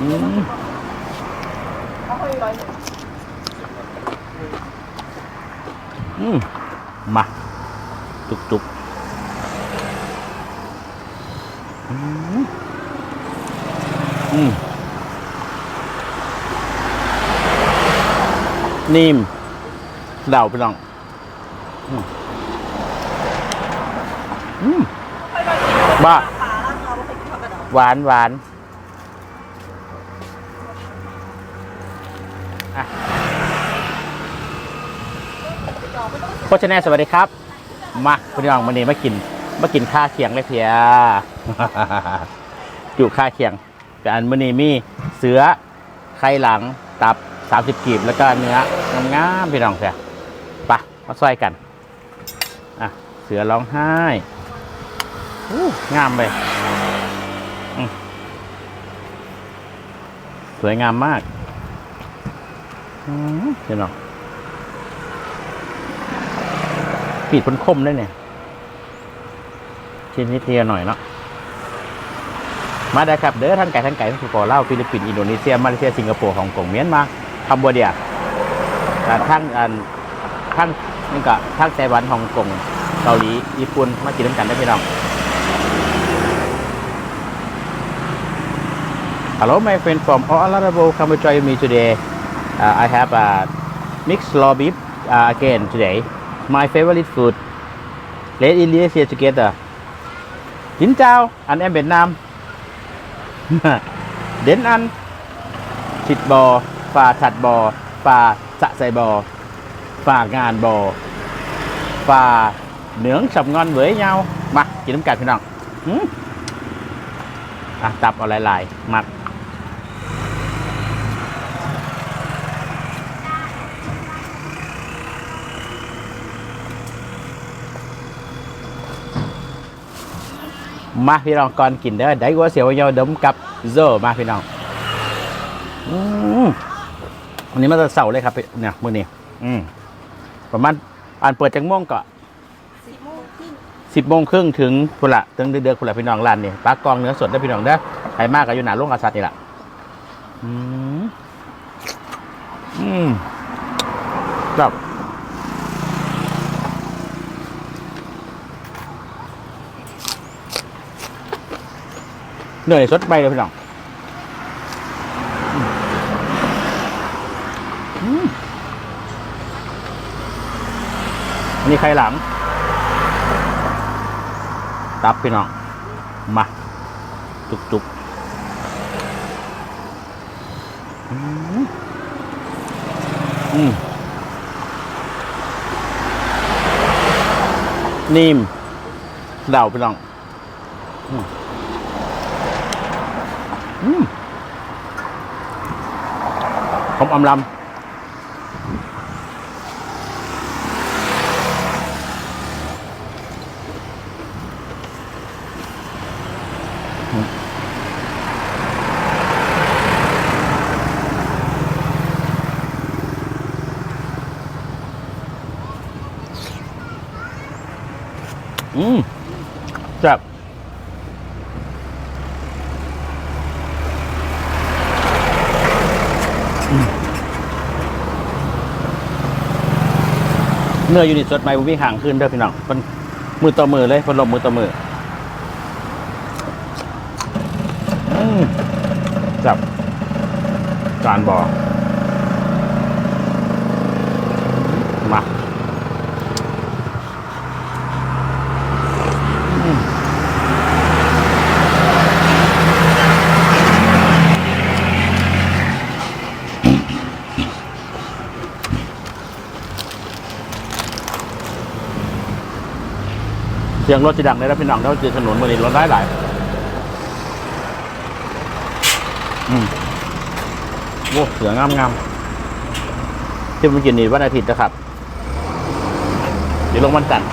อืมอืมมา จุกจุกอืมอืมนิ่มเดาไปลองอืมอืมบ้าปลาแล้วานผักกระเดาหวานหวาน โคชแนลสวัสดีครับ มาคุณน้องวันนี้มากินมากินข้าเคียงเลยเพียอยู่ข้าเคียงแต่อันมื่อนี้มีเสือไข่หลังตับ30กีบแล้วก็เนื้องามๆพี่น้องเสียไปะมาซอยกันอะเสือร้องไห้หูงามเลยอืมสวยงามมากอืมพี่น้อง ปีดพ้นคมได้เนี่ยชิ้นนิดเดียวหน่อยเนาะมาได้ครับเด้อท่านไก่ท่านไก่ทั้งสุโขเล่าวฟิลิปปินส์อินโดนีเซียมาเลเซียสิงคโปร์ฮ่องกงเมียนมาคัมโบเดียอ่าทั้งอันทั้งนี่ก็ทั้งไต้หวันฮ่องกงเกาหลีญี่ปุ่นมากินน้ำกันได้พี่น้อง Hello my friend from all Arabo come to join me today uh, I have a mixed raw beef uh, again today my favorite food let's eat this here together Xin chào anh em Việt Nam đến ăn thịt bò và thạch bò và dạ dày bò và ngàn bò và nướng sầm ngon với nhau mặt chỉ nấm cà พี่น้องอืมอะตับเอาหลายๆมัก มาพี่น้องก่อนกินเด้อได้กัวเสียวเยาดมกับโซมาพี่น้องอืมวันนี้มาจะเสาร์เลยครับเนี่ยมื้อนี้อืมประมาณอ่านเปิดจังม่วงก็สิบโมงครึ่งสิบโมงครึ่งถึงพุ่นละถึงเดือดๆพุ่นละพี่น้องร้านนี่ปลากองเนื้อสดได้อพี่น้องเด้อใครมากก็อยู่หนาโรงกษัตริย์นี่แหละอืมอืมแบบ เหนื่อยสดไปเลยพี่น้องอันนี้ใครหลัง ตับพี่น้อง มา จุกจุกอืมนิ่มเดาพี่น้อง อืมอืมหอมอำลำ อืมแซ่บอืม เนื้อยูนิตสดใหม่บุวิ่ห่างขึ้นเด้อพี่น้องมันมือต่อมือเลยพัดลมมือต่อมือจับการบอกียงรถจะดังเลยนะพี่น้องถ้าเจอถนนบริเวณรถได้หลายอืมโอ้เสืองามงามที่มันกินนี่วันอาทิตย์นะครับ เดี๋ยวลงวันจันทร์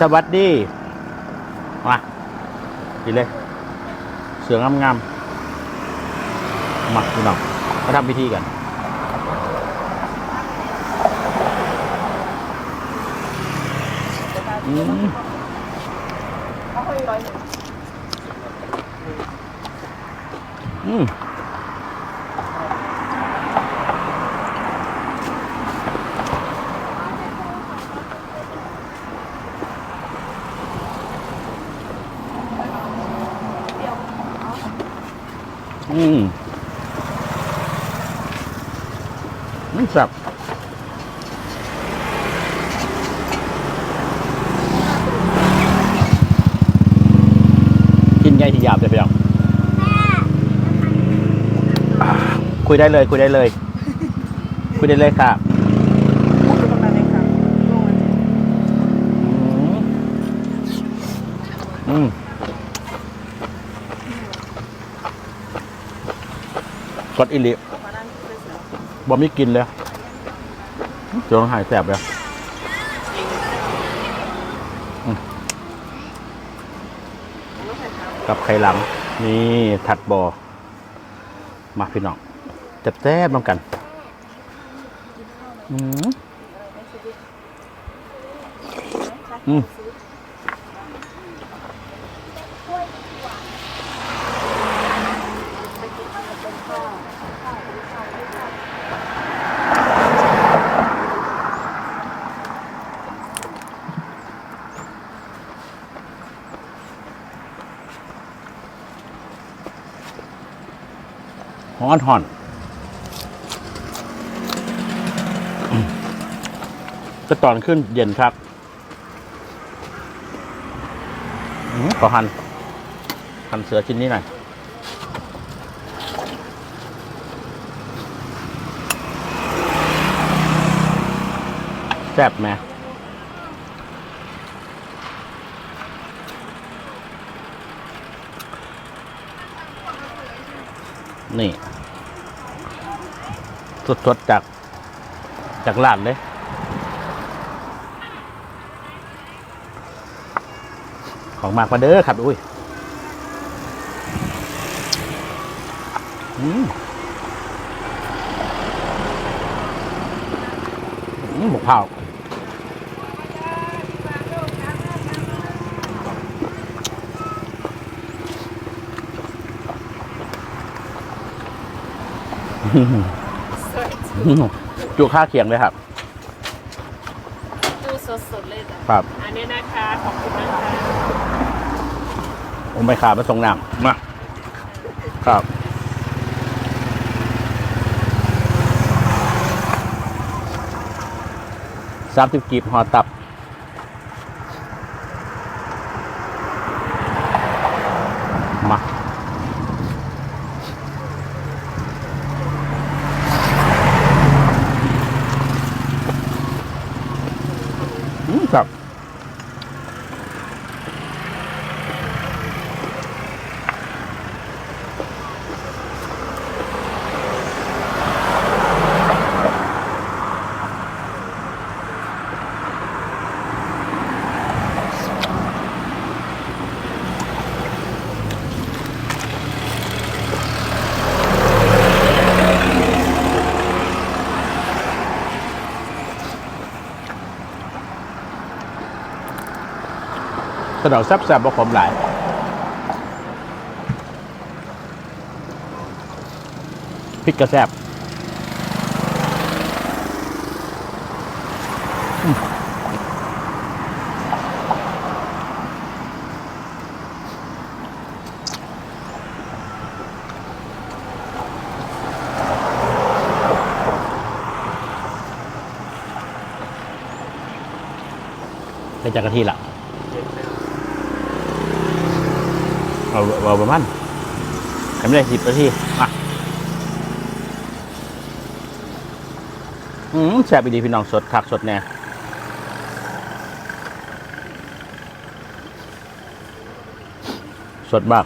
สวัสดี มาดีเลย เสืองามงามๆมาพี่น้องมาทำพิธีกันอืมอืม อืมมันสับกินไงที่หยาบเลยพี่น้องอ่าคุยได้เลย คุยได้เลย คุยได้เลยค่ะ พูดอยู่ตรงนั้นเลยค่ะลงมาเจอ อืมก ดอิลิบ่มีกินเลยจนหายแสบเลยรถไฟฟ้ากับไข่หลัง นี่ถัดบอมาพี่น้องจับแซ่บๆน้ำกันอืมอืม อนห่อนอก็ตอนขึ้นเย็นครับอืมขอหันหันเสือชิ้นนี้หน่อยแซ่บไหมนี่ สดๆจากจากร้านเลยของมากมาเด้อครับอุ้ยอืมอืมหมกเผาสวย จุค่าเคียงเลยครับ ดูสดๆเลยจ้ะครับ อันนี้นะคะ ขอบคุณนะคะผมไปขามาส่งน้ำมาครับ สามสิบกีบหอตับ กระดอกแซ่บๆบ่ขมหลายพริกกระแซบอืมได้จากกะทิละ เอาเอาประมาณทำไม่ได้สิบนาทีอะอืมแซ่บอีดีพี่น้องสดคักสดแน่สดมาก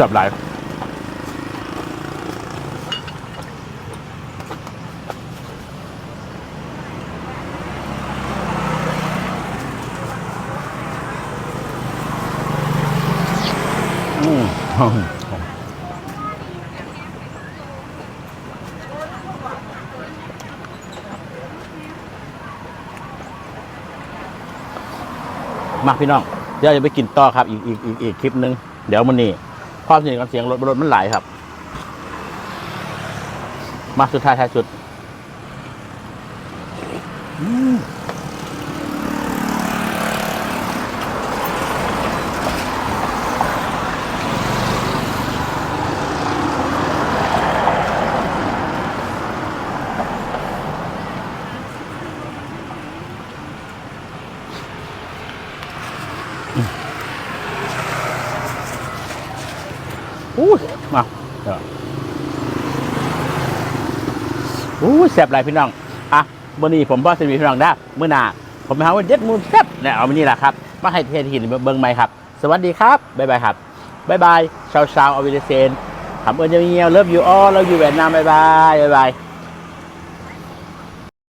จับหลายอืมมาพี่น้อง เดี๋ยวจะไปกินต่อครับ อีกอีกอีกอีกคลิปนึง เดี๋ยวมันนี่ ความเสียงกับเสียงรถรถมันไหลายครับ มาสุดท้ายท้ายสุด อู้มาเอออู้แซ่บหลายพี่น้อง อะวันนี้ผมพ่อสมีพี่น้องได้เมื่อหนาผมไปหาว่าเด็ดมูนแซ่บเนี่ยเอามานี่แหละครับ มาให้เทหินเบิ้งไหมครับ สวัสดีครับ บ๊ายบายครับ บ๊ายบายชาวชาวอวิเดเซนขำเอิญจะมีเงียวเลิฟยูออเลิฟยูเวียดนามบ๊ายบาย บ๊ายบาย